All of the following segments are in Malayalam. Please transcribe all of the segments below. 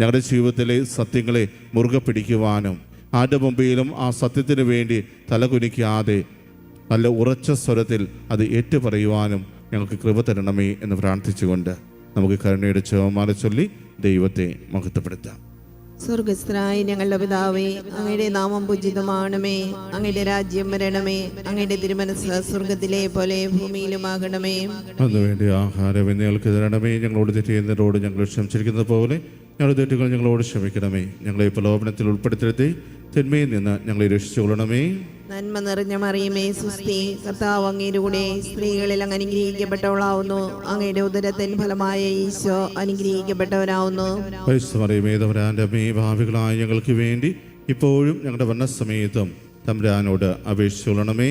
ഞങ്ങളുടെ ജീവിതത്തിലെ സത്യങ്ങളെ മുറുകെ പിടിക്കുവാനും ആരുടെ മുമ്പിലും ആ സത്യത്തിന് വേണ്ടി തലകുനിക്കാതെ നല്ല ഉറച്ച സ്വരത്തിൽ അത് ഏറ്റുപറയുവാനും ഞങ്ങൾക്ക് കൃപ തരണമേ എന്ന് പ്രാർത്ഥിച്ചുകൊണ്ട് നമുക്ക് കരുണയുടെ ചോമാരെ ചൊല്ലി ദൈവത്തെ മഹത്വപ്പെടുത്താം. സ്വർഗസ്ഥനായ ഞങ്ങളുടെ പിതാവേ അങ്ങയുടെ നാമം പൂജിതമാണമേ. അങ്ങയുടെ രാജ്യം വരണമേ. അങ്ങയുടെ തിരുമനസ് സ്വർഗത്തിലെ പോലെ ഭൂമിയിലുമാകണമേ. അതിനുവേണ്ടി ആഹാരം ഞങ്ങൾക്ക് തരണമേ. ഞങ്ങളോട് തെറ്റിയെന്നോട് ഞങ്ങൾ ക്ഷമിച്ചിരിക്കുന്നത് പോലെ ഞങ്ങളുടെ തെറ്റുകൾ ഞങ്ങളോട് ക്ഷമിക്കണമേ. ഞങ്ങളെ പ്രലോഭനത്തിൽ ഉൾപ്പെടുത്തരുത്തി തിന്മയിൽ നിന്ന് ഞങ്ങളെ രക്ഷിച്ചുകൊള്ളണമേ. നന്മ നിറഞ്ഞ മറിയമേ സുസ്തി. കർത്താവ് അങ്ങയുടെ കൂടെ സ്ത്രീകളിൽ അങ്ങ് അനുഗ്രഹിക്കപ്പെട്ടവളാവുന്നു. അങ്ങയുടെ ഉദരത്തിൻ ഫലമായ ഈശോ അനുഗ്രഹിക്കപ്പെട്ടവനാവുന്നു. ഭാവികളായ ഞങ്ങൾക്ക് വേണ്ടി ഇപ്പോഴും ഞങ്ങളുടെ വണ്ണസമയത്തും തമ്പുരാനോട് അപേക്ഷിച്ചുകൊള്ളണമേ.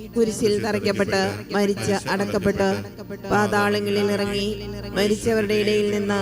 കുരിശിൽ തറയ്ക്കപ്പെട്ട് മരിച്ച് അടക്കപ്പെട്ട് പാതാളങ്ങളിൽ ഇറങ്ങി മരിച്ചവരുടെ ഇടയിൽ നിന്ന്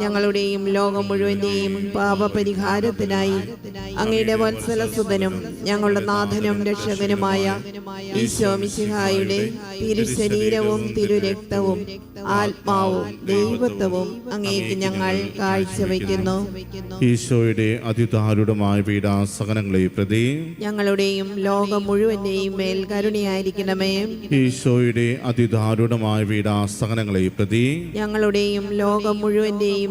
ഞങ്ങളുടെയും ലോകം മുഴുവന്റെയും പാപപരിഹാരത്തിനായി അങ്ങയുടെ വത്സലസുതനും ഞങ്ങളുടെ നാഥനും രക്ഷകനുമായ ഈശോ മിശിഹായുടെ തിരുശരീരവും തിരുരക്തവും ആത്മാവും ദൈവത്വവും അങ്ങേക്ക് ഞങ്ങൾ കാഴ്ചവെക്കുന്നു. ഈശോയുടെ അതിദാരുടമായ പീഡാസകനങ്ങളെ പ്രതി ഞങ്ങളുടെയും ലോകം മുഴുവന്റെയും മേൽ കരുണയായിരിക്കണമേ. ഈശോയുടെ അതിദാരുണമായ പീഡാസകനങ്ങളെ പ്രതി ഞങ്ങളുടെയും ലോകം മുഴുവന്റെയും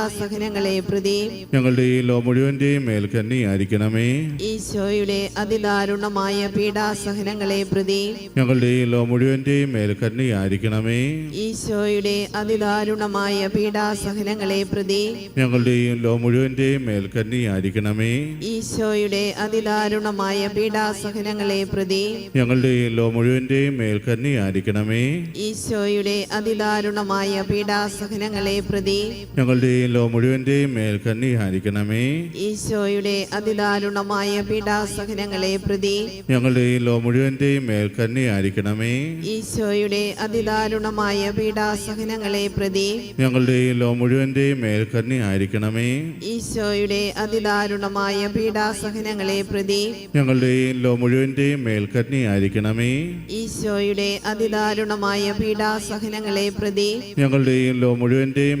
പീഡാസഹനങ്ങളെ പ്രതി. ഞങ്ങളുടെ ഈ ലോ മുഴുവന്റെയും മേൽ ആയിരിക്കണമേ ഈശോയുടെ അതിദാരുണമായ പീഡാസഹനങ്ങളെ പ്രതി. ഞങ്ങളുടെ ഈ ലോ മുഴുവന്റെയും മേൽ ആയിരിക്കണമേ ഈശോയുടെ അതിദാരുണമായ പീഡാസഹനങ്ങളെ പ്രതി. ഞങ്ങളുടെ ഈ ലോ മുഴുവന്റെയും മേൽ ആയിരിക്കണമേ ഈശോയുടെ അതിദാരുണമായ പീഡാസഹനങ്ങളെ പ്രതി. ഞങ്ങളുടെ ഈ ലോ മുഴുവന്റെയും മേൽ ആയിരിക്കണമേ ഈശോയുടെ അതിദാരുണമായ പീഡാസഹനങ്ങളെ പ്രതി. ഞങ്ങളുടെ ഈ ലോ മുഴുവന്റെയും മേൽ കന്നിഹാരിക്കണമേ ഈശോയുടെ അതിദാരുണമായ പീഡാസഹനങ്ങളെ പ്രതി ഞങ്ങളുടെ ഈ ലോ മുഴുവന്റെയും മേൽ കന്നിഹാരിക്കണമേ ഈശോയുടെ അതിദാരുണമായ പീഡാസഹനങ്ങളെ പ്രതി ഞങ്ങളുടെ ഈ ലോ മുഴുവന്റെയും മേൽ കന്നിഹാരിക്കണമേ ഈശോയുടെ അതിദാരുണമായ പീഡാസഹനങ്ങളെ പ്രതി ഞങ്ങളുടെ ഈ ലോ മുഴുവന്റെയും മേൽ കന്നിഹാരിക്കണമേ ഈശോയുടെ അതിദാരുണമായ പീഡാസഹനങ്ങളെ പ്രതി ഞങ്ങളുടെ ഈ ലോ മുഴുവന്റെയും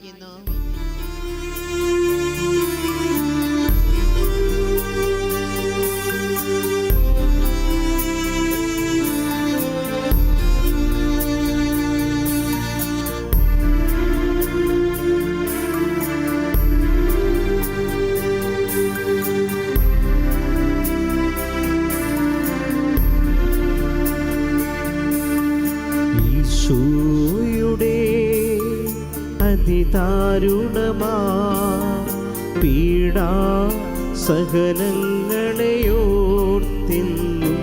പീഡാ സഹനങ്ങളെയോർത്തെന്നും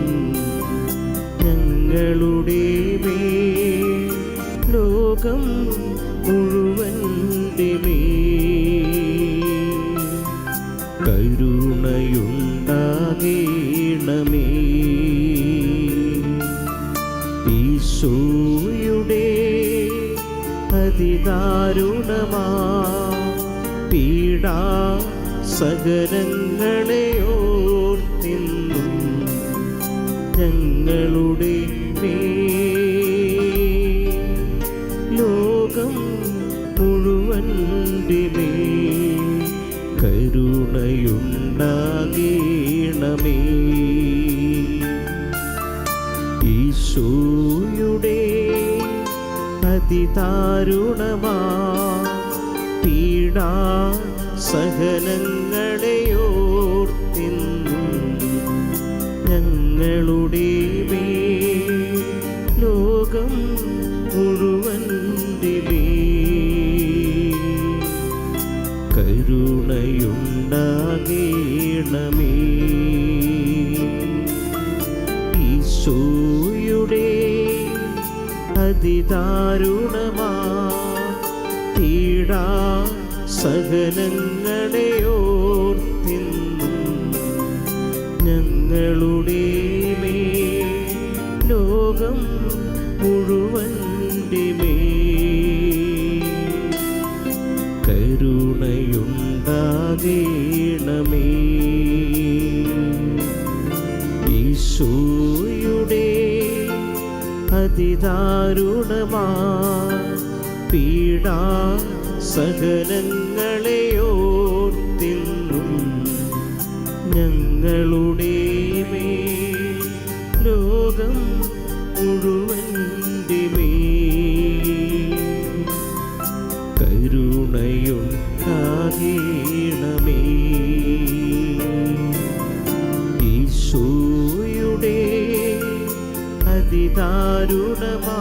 ഞങ്ങളുടെ മേ ലോകം മുഴുവന്റെ മേൽ കരുണയുണ്ടാകേണമേ. ഈശോയുടെ അതിദാരുണമാ പീഡാ സഹനങ്ങളെ ഓർത്തിന്നും ഞങ്ങളുടെ ലോകം മുഴുവൻ കരുണയുണ്ടാകേണമേ. ഈശോയുടെ അതിദാരുണമാ പീഡാ സഹനങ്ങളെയോർത്തി ഞങ്ങളുടെ ലോകം മുഴുവന്റെ മേൽ കരുണയുണ്ടാകേണമേ. ഈശോയുടെ അതിദാരുണമാ പീഡാ സഹനങ്ങളെ ഞങ്ങളുടെ മേ ലോകം മുഴുവന്റെ മേൽ കരുണയുണ്ടാകേണമേ. ഈശോയുടെ അതിദാരുണമാ പീഡാ സഹനങ്ങളെ ഓർത്തിന്നും ഞങ്ങളുടെ ലോകം മുഴുവന്റെ കരുണയുണ്ടാകേണമേ. ഈശോയുടെ അതിദാരുണമാ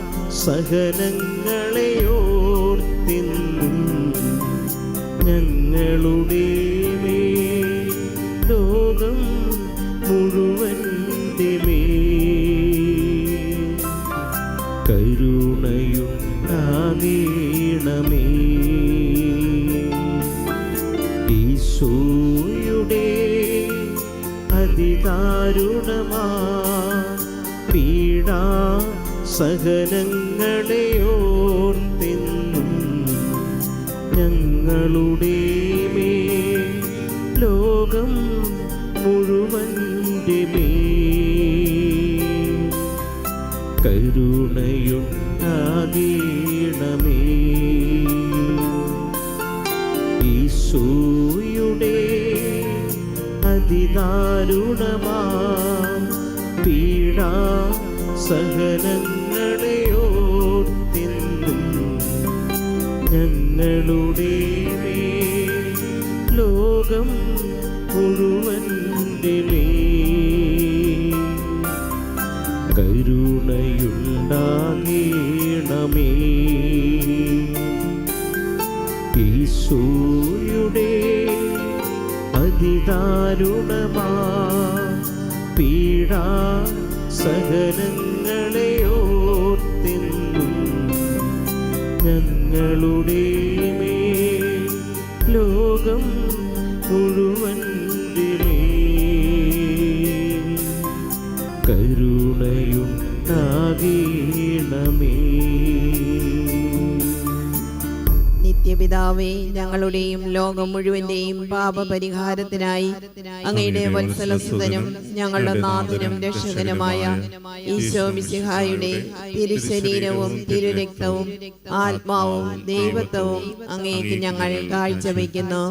സഹനങ്ങളെ ഓർത്തിന്നും ഞങ്ങളുടെ ലോകം മുഴുവന്റെ കരുണയും കരുണയുണ്ടാകേണമേ ഈശോയുടെ അതിദാരുണമാ പീഡാ സഹനങ്ങളെ ഞങ്ങളുടെ ലോകം മുഴുവന്റെ കരുണയുണ്ടാകേണമേ ഈശോയുടെ അതിദാരുണമാ. പീഡാ സഹനങ്ങളെ ഓർത്തെന്നും. ഞങ്ങളുടെ ലോകം മുഴുവൻ നിത്യപിതാവേ ഞങ്ങളുടെയും ലോകം മുഴുവന്റെയും പാപപരിഹാരത്തിനായി അങ്ങയുടെ വത്സലസുതനും ഞങ്ങളുടെ നാഥനും രക്ഷകനുമായ ഈശോ മിസിഹായുടെ തിരുശരീരവും തിരുരക്തവും ആത്മാവും ദൈവത്വവും അങ്ങേക്ക് ഞങ്ങൾ കാഴ്ചവെക്കുന്നു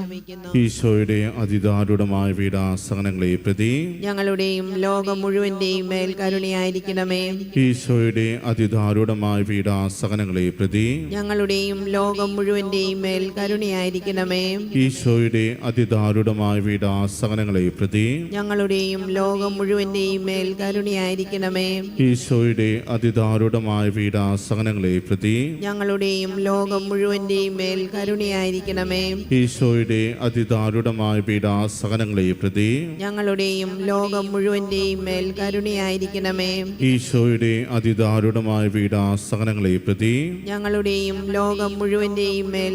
ഈശോയുടെ അതിദാരുടമായ വീടാസനങ്ങളെ പ്രതി ഞങ്ങളുടെയും ലോകം മുഴുവന്റെയും മേൽ കരുണയായിരിക്കണമേ. ഈശോയുടെ അതിദാരുടമായ വീടാസനങ്ങളെ പ്രതി ഞങ്ങളുടെയും ലോകം മുഴുവന്റെയും മേൽ കരുണയായിരിക്കണമേ. ഈശോയുടെ അതിദാരുണമായ വീടാസകനങ്ങളെ പ്രതി ഞങ്ങളുടെയും ലോകം മുഴുവന്റെയും മേൽ കരുണയായിരിക്കണമേ. ഈശോയുടെ അതിദാരുണമായ വീടാസകനങ്ങളെ പ്രതി ഞങ്ങളുടെയും ലോകം മുഴുവന്റെയും മേൽ കരുണയായിരിക്കണമേ. ഈശോയുടെ അതിദാരുണമായ വീടാസകനങ്ങളെ പ്രതി ഞങ്ങളുടെയും ലോകം മുഴുവന്റെയും മേൽ കരുണയായിരിക്കണമേ. ഈശോയുടെ അതിദാരുണമായ വീടാസകനങ്ങളെ പ്രതി ഞങ്ങളുടെയും ലോകം മുഴുവന്റെയും മേൽ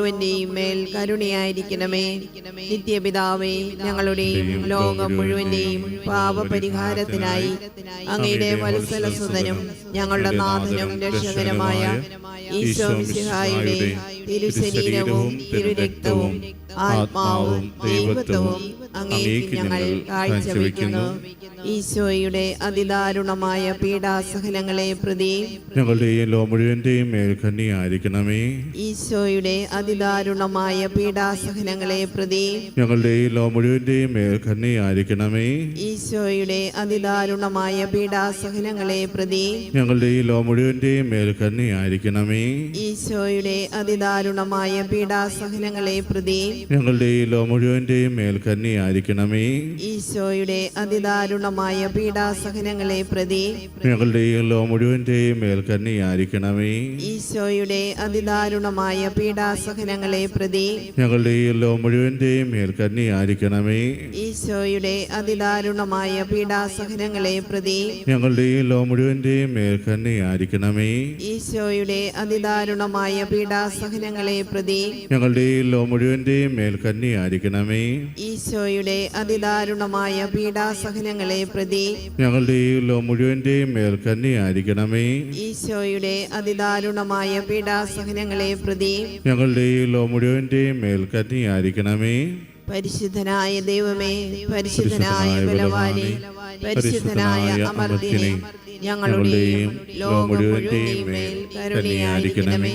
മുഴുവന്റെയും മേൽ കരുണയായിരിക്കണമേ. നിത്യപിതാവേ ഞങ്ങളുടെയും ലോകം മുഴുവന്റെയും പാപപരിഹാരത്തിനായി അങ്ങയുടെ വത്സലസുതനും ഞങ്ങളുടെ നാഥനും രക്ഷകരമായ ഈശോ മിശിഹായുടെ തിരുശരീരവും തിരുരക്തവും ആത്മാവും ദൈവത്വവും അങ്ങേക്ക് ഞങ്ങൾ കാഴ്ചവെക്കുന്നു. ഈശോയുടെ അതിദാരുണമായ പീഡാസഹനങ്ങളെ പ്രതി ഞങ്ങളുടെയും ലോ മുഴുവന്റെയും മേൽ കന്നിയായിരിക്കണമേ ഈശോയുടെ അതിദാരുണമായ പീഡാസഹനങ്ങളെ പ്രതി ഞങ്ങളുടെയും ലോ മുഴുവന്റെയും മേൽ കന്നിയായിരിക്കണമേ ഈശോയുടെ അതിദാരുണമായ പീഡാസഹനങ്ങളെ പ്രതി ഞങ്ങളുടെയും ലോ മുഴുവന്റെയും മേൽ ഈശോയുടെ ഈശോയുടെ അതിദാരുണമായ പീഡാസഹനങ്ങളെ പ്രതി ഞങ്ങളുടെ ലോ മുഴുവന്റെയും മേൽ കന്നിയായിരിക്കണമേ. ഈശോയുടെ അതിദാരുണമായ പീഡാസഹനങ്ങളെ പ്രതി ഞങ്ങളുടെ ലോ മുഴുവന്റെയും മേൽ കന്നിയായിരിക്കണമേ. ഈശോയുടെ അതിദാരുണമായ പീഡാസഹനങ്ങളെ പ്രതി ഞങ്ങളുടെ ലോ മുഴുവന്റെയും മേൽ കന്നിയായിരിക്കണമേ. ഈശോയുടെ അതിദാരുണമായ പീഡാസഹനങ്ങളെ പ്രതി ഞങ്ങളുടെ ലോ മുഴുവന്റെയും മേൽ കന്നിയായിരിക്കണമേ. ഈശോയുടെ അതിദാരുണമായ പീഡാസഹനങ്ങളെ പ്രതി. ഞങ്ങളുടെ ലോ മുഴുവന്റെയും മേൽ കന്നിയായിരിക്കണമേ. ഈശോയുടെ അതിദാരുണമായ പീഡാസഹനങ്ങളെ പ്രതി. ഞങ്ങളുടെ ലോ മുഴുവന്റെയും മേൽ കന്നിയായിരിക്കണമേ. ഈശോയുടെ അതിദാരുണമായ പീഡാസഹനങ്ങളെ പ്രതി. ഞങ്ങളുടെ ലോ മുഴുവന്റെയും മേൽ കന്നിയായിരിക്കണമേ. പരിശുദ്ധനായ ദൈവമേ പരിശുദ്ധനായ ബലവാനെ പരിശുദ്ധനായ അമർത്തിനെ ഞങ്ങളുടെയും ലോകം മുഴുവന്റെയും മേൽ കരുണയായിരിക്കണമേ.